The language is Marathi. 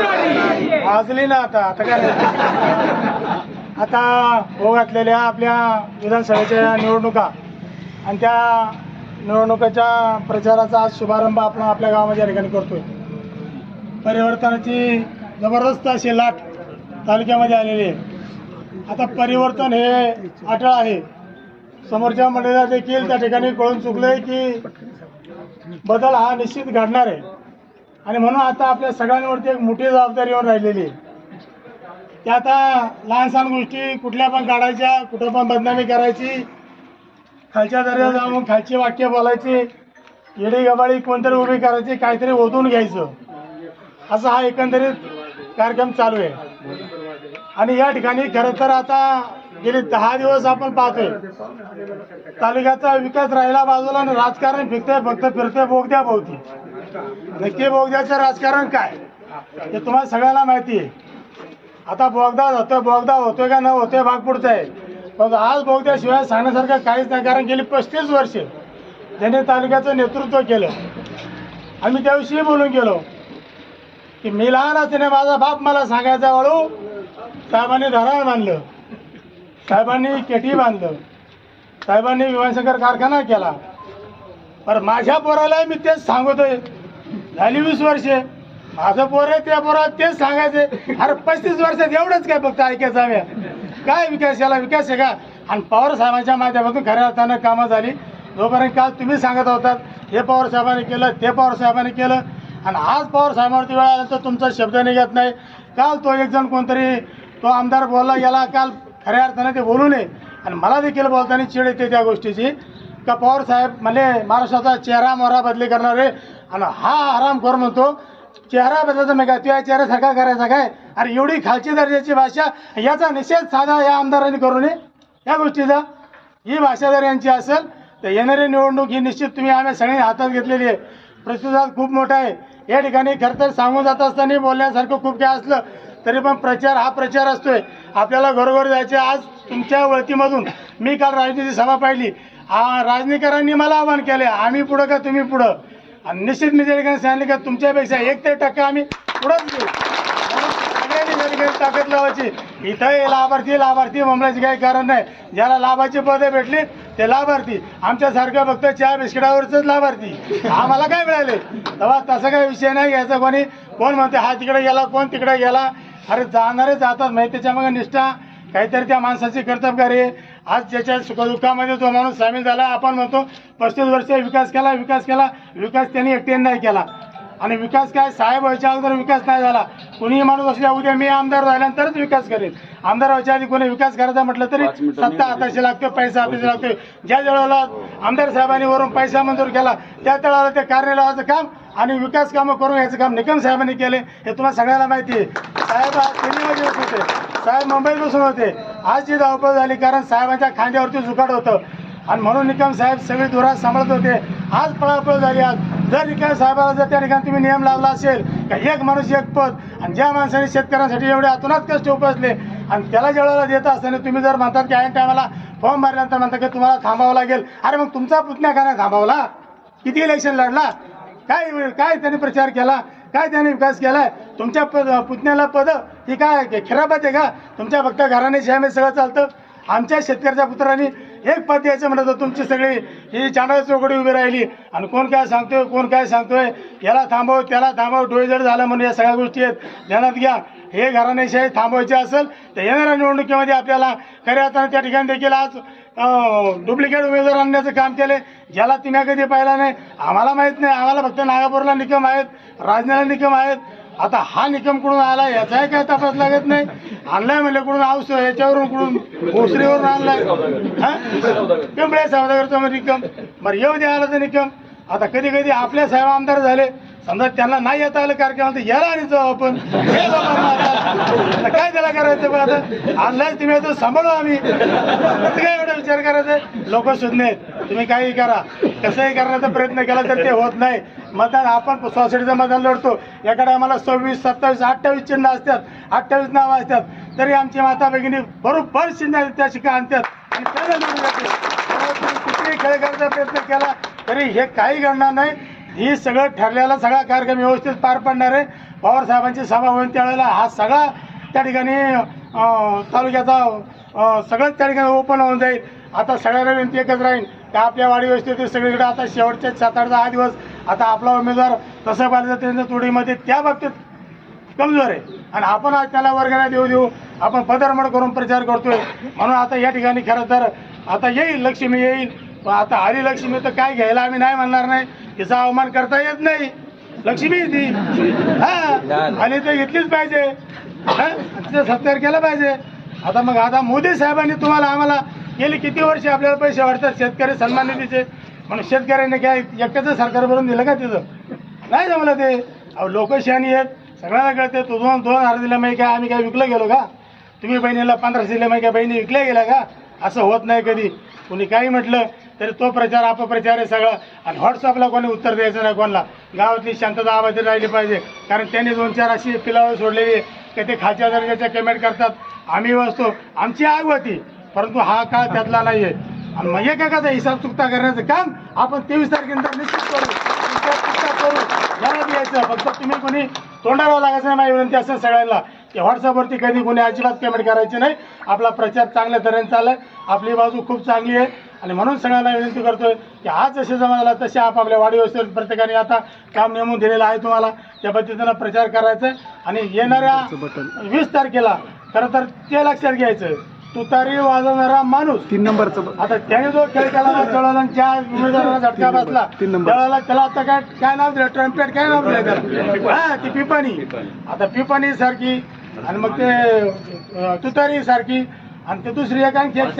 वाजली ना आता आता काय? आता हो घातलेल्या आपल्या विधानसभेच्या निवडणुका आणि त्या निवडणुकाच्या प्रचाराचा आज शुभारंभ आपण आपल्या गावामध्ये ठिकाणी करतोय. परिवर्तनाची जबरदस्त अशी लाट तालुक्यामध्ये आलेली आहे. आता परिवर्तन हे अटळ आहे. समोरच्या मंडळीला देखील त्या ठिकाणी कळून चुकलंय की बदल हा निश्चित घडणार आहे. आणि म्हणून आता आपल्या सगळ्यांवरती एक मोठी जबाबदारी येऊन राहिलेली आहे. की आता लहान सहान गोष्टी कुठल्या पण काढायच्या कुठं पण बदनामी करायची खालच्या दर्जात जाऊन खालची वाक्य बोलायची येडी गबाळी कोणतरी उभी करायची काहीतरी ओतून घ्यायचं. असा हा एकंदरीत कार्यक्रम चालू आहे. आणि या ठिकाणी खरं तर आता गेले दहा दिवस आपण पाहतोय. तालुक्याचा विकास राहिला बाजूला आणि राजकारण फिरतंय फक्त फिरतंय बोगद्या भोवती. नक्की बोगद्याचं राजकारण काय? हे तुम्हाला सगळ्यांना माहिती आहे. आता बोगदा जातोय बोगदा होतोय का न होतोय भाग पुढचा आहे. पण आज बोगद्याशिवाय सांगण्यासारखं काहीच नाही कारण गेली पस्तीस वर्ष ज्यांनी तालुक्याचं नेतृत्व केलं. आम्ही त्याविषयी बोलून गेलो की मी लहान असताना माझा बाप मला सांगायचा वळू साहेबांनी धरण बांधलं साहेबांनी केटी बांधलं साहेबांनी विमानशंकर कारखाना केला. पर माझ्या पोराला मी तेच सांगतोय. झाली वीस वर्षे. माझं पोर आहे त्या पोरा तेच सांगायचे. अरे पस्तीस वर्षात एवढंच काय फक्त ऐकायचं आम्ही. काय विकास याला विकास आहे का? आणि पवार साहेबांच्या माध्यमातून खऱ्या अर्थानं कामं झाली. जोपर्यंत काल तुम्ही सांगत होतात हे पवार साहेबांनी केलं ते पवार साहेबांनी केलं. आणि आज पवार साहेबांवरती वेळ आला तर तुमचा शब्द निघत नाही. काल तो एक जण कोणतरी तो आमदार बोलला याला काल खऱ्या अर्थाने ते बोलू नये. आणि मला देखील बोलताना चिड येते त्या गोष्टीची. का पवार साहेब म्हणजे महाराष्ट्राचा चेहरा मोहरा बदली करणारे आणि हा आराम कर म्हणतो चेहरा बदलायचा नाही का तुझ्या चेहऱ्यासारखा करायचा काय? अरे एवढी खालची दर्जाची भाषा याचा निषेध साधा या आमदारांनी करू नये या गोष्टीचा. ही भाषा जर यांची असेल तर येणारी निवडणूक ही निश्चित तुम्ही आम्ही सगळ्यांनी हातात घेतलेली आहे. प्रतिसाद खूप मोठा आहे. या ठिकाणी खरं तर सांगून जात असताना बोलण्यासारखं खूप काय असलं तरी पण प्रचार हा प्रचार असतोय. आपल्याला घरोघर जायचे आज तुमच्या वळतीमधून मी काल राजनीती सभा पाहिली. राजनीकरांनी मला आवाहन केले आम्ही पुढं का तुम्ही पुढं? आणि निश्चित मी त्या ठिकाणी का तुमच्यापेक्षा एक ते टक्का आम्ही पुढंच घेऊ. सगळ्यांनी ठिकाणी ताकद लावायची. इथं लाभार्थी लाभार्थी म्हणण्याची काही कारण नाही. ज्याला लाभाची पदे भेटली ते लाभार्थी. आमच्यासारखं फक्त चहा बिस्किटावरच लाभार्थी. आम्हाला काय मिळाले? तेव्हा तसा काही विषय नाही याचा कोणी. कोण म्हणते हा तिकडे गेला कोण तिकडे गेला? अरे जाणारे जातात माहिती त्याच्या निष्ठा. काहीतरी त्या माणसाची कर्तबगारी आज ज्याच्या सुखदुःखामध्ये जो माणूस सामील झाला आपण म्हणतो पस्तीस वर्ष विकास केला विकास केला विकास त्यांनी एकट्याने नाही केला. आणि विकास काय? साहेब व्हायच्या अगोदर विकास नाही झाला. कोणीही माणूस असल्या उद्या मी आमदार झाल्यानंतरच विकास करेल. आमदार व्हायच्या आधी कोणी विकास करायचा म्हटलं तरी सत्ता हाताशी लागते पैसा हाताशी लागतोय ज्या वेळेला आमदार साहेबांनी वरून पैसा मंजूर केला त्या वेळेला ते कार्य लावायचं काम आणि विकास कामं करून याचं काम निकम साहेबांनी केले हे तुम्हाला सगळ्याला माहिती आहे. साहेब आज दिल्लीमध्ये होते. साहेब मुंबईत बसून होते. आज जी धावपळ झाली कारण साहेबांच्या खांद्यावरती जुकाट होतं. आणि म्हणून निकम साहेब सगळी धुरा सांभाळत होते. आज पळापळ झाली आज. जर निकम साहेबाला जर त्या ठिकाणी तुम्ही नियम लावला असेल का एक माणूस एक पद आणि ज्या माणसाने शेतकऱ्यांसाठी एवढे अतुनात कष्ट उपसले आणि त्याला जेवढ्याला देत असताना तुम्ही जर म्हणतात की ऐन टायमाला फॉर्म भरल्यानंतर म्हणता की तुम्हाला थांबावं लागेल. अरे मग तुमचा पुतण्या का नाही किती इलेक्शन लढला? काय काय त्यांनी प्रचार केला? काय त्याने विकास केलाय? तुमच्या पद पुतण्याला पद ही काय खिरापत आहे का? तुमच्या फक्त घराने शामे सगळं चालतं. आमच्या शेतकऱ्याच्या पुत्रांनी एक पद द्यायचं म्हणत तर तुमची सगळी ही चांडाळ चौकडी उभी राहिली. आणि कोण काय सांगतोय कोण काय सांगतोय? याला थांबव त्याला थांबव डोळेजड झालं म्हणून या सगळ्या गोष्टी आहेत. ध्यानात घ्या. हे घराणेशाही थांबवायचे असेल तर येणाऱ्या निवडणुकीमध्ये आपल्याला खऱ्या अर्थानं त्या ठिकाणी देखील आज डुप्लिकेट उमेदवार आणण्याचं काम केले ज्याला तिने कधी पाहिला नाही आम्हाला माहीत नाही. आम्हाला फक्त नागापूरला निकम आहेत राजनेला निकम आहेत. आता हा निकम कुठून आला याचाही काय तपास लागत नाही. आणलाय म्हणजे कुठून आऊस याच्यावरून कुठून भोसरीवरून आणलाय? हा? पिंपळे सावदागरचा निकम. बरं येऊ द्या आला तर निकम. आता कधी कधी आपले साहेब आमदार झाले. समजा त्यांना नाही येता आलं कार्यक्रमात यायला आणि जाऊ आपण. हे काय त्याला करायचं बरं आता? आणलाय तुम्ही आता सांभाळू आम्ही. कसं काय एवढा विचार करायचा? लोक शोधणे तुम्ही काही करा. कसंही करण्याचा प्रयत्न केला तर ते होत नाही. मतदान आपण सोसायटीचं मतदान लढतो. एखाद्या आम्हाला सव्वीस सत्तावीस अठ्ठावीस चिन्ह असतात. अठ्ठावीस नावं असतात. तरी आमची माता भगिनी बरोबर चिन्ह त्या शिका आणतात. आणि त्याला तुम्ही कुठेही खेळ करण्याचा प्रयत्न केला तरी हे काही घडणार नाही. ही सगळं ठरलेला सगळा कार्यक्रम व्यवस्थित पार पडणार आहे. पवारसाहेबांची सभा होईल त्यावेळेला हा सगळा त्या ठिकाणी तालुक्याचा सगळंच त्या ठिकाणी ओपन होऊन जाईल. आता सगळ्यांना विनंती एकच राहील त्या आपल्या वाडी व्यवस्थेतील सगळीकडे आता शेवटच्या सात आठ दहा दिवस आता आपला उमेदवार तसं पाहिलं तर त्यांच्या तोडीमध्ये त्या बाबतीत कमजोर आहे. आणि आपण आज त्याला वर्गाला देऊ देऊ आपण पदरमड करून प्रचार करतोय. म्हणून आता या ठिकाणी खरं तर आता येईल लक्ष्मी येईल. आता आली लक्ष्मी तर काय घ्यायला आम्ही नाही म्हणणार नाही. तिचा अवमान करता येत नाही. लक्ष्मी ती. हा. आणि ते घेतलीच पाहिजे. हा? तिचा सत्कार केला पाहिजे. आता मग आता मोदी साहेबांनी तुम्हाला आम्हाला गेली किती वर्ष आपल्याला पैसे वाटतात शेतकरी सन्मान निधीचे. म्हणून शेतकऱ्यांनी काय एकट्याचं सरकार भरून दिलं का तिथं? नाही जमलं ते. अहो लोक शहाणी आहेत. सगळ्यांना कळते तू दोन दोन हजार दिल्या माहिती काय आम्ही काय विकलं गेलो का? तुम्ही बहिणीला पंधराशे दिल्या माहिती काय बहिणी विकल्या गेल्या का? असं होत नाही कधी. कोणी काही म्हटलं तरी तो प्रचार अपप्रचार आहे सगळा. आणि व्हॉट्सअपला कोणी उत्तर द्यायचं नाही कोणाला. गावातली शांतता आवाज राहिली पाहिजे. कारण त्यांनी दोन चार अशी पिलावर सोडलेली आहे की ते खालच्या दर्जाच्या कमेंट करतात. आम्ही वाचतो. आमची आग होती. परंतु हा काळ त्यातला नाही आहे आणि मग एकेकाचा हिसाब चुकता करण्याचं काम आपण तेवीस तारखेनंतर निश्चित करू. चुकता करू. याला द्यायचं फक्त तुम्ही कोणी तोंडावर लागायचं नाही विनंती असं सगळ्यांना. व्हॉट्सअपवरती कधी कोणी अजिबात पेमेंट करायची नाही. आपला प्रचार चांगल्या तऱ्हेने चाललाय. आपली बाजू खूप चांगली आहे. आणि म्हणून सगळ्यांना विनंती करतोय की आज जसे जमाला तसे आपापल्या वाढी व्यवस्थेत प्रत्येकाने आता काम नेमून दिलेलं आहे तुम्हाला. त्या पद्धतीनं प्रचार करायचा आणि येणाऱ्या वीस तारखेला खरं तर ते लक्षात घ्यायचं तुतारी वाजवणारा माणूस. तीन नंबरचं आता त्याने जो खेळ केला ना त्यावेळेला ज्या उमेदवाराला झटका बसला. तीन नंबर. त्यावेळेला त्याला आता काय काय नाव दिलं? ट्रम्पेट काय नाव दिलं त्याला? हा ती पिपाणी आता पिपाणी सारखी आणि मग ते तुतारी सारखी आणि ते दुसरी एक आणखी एक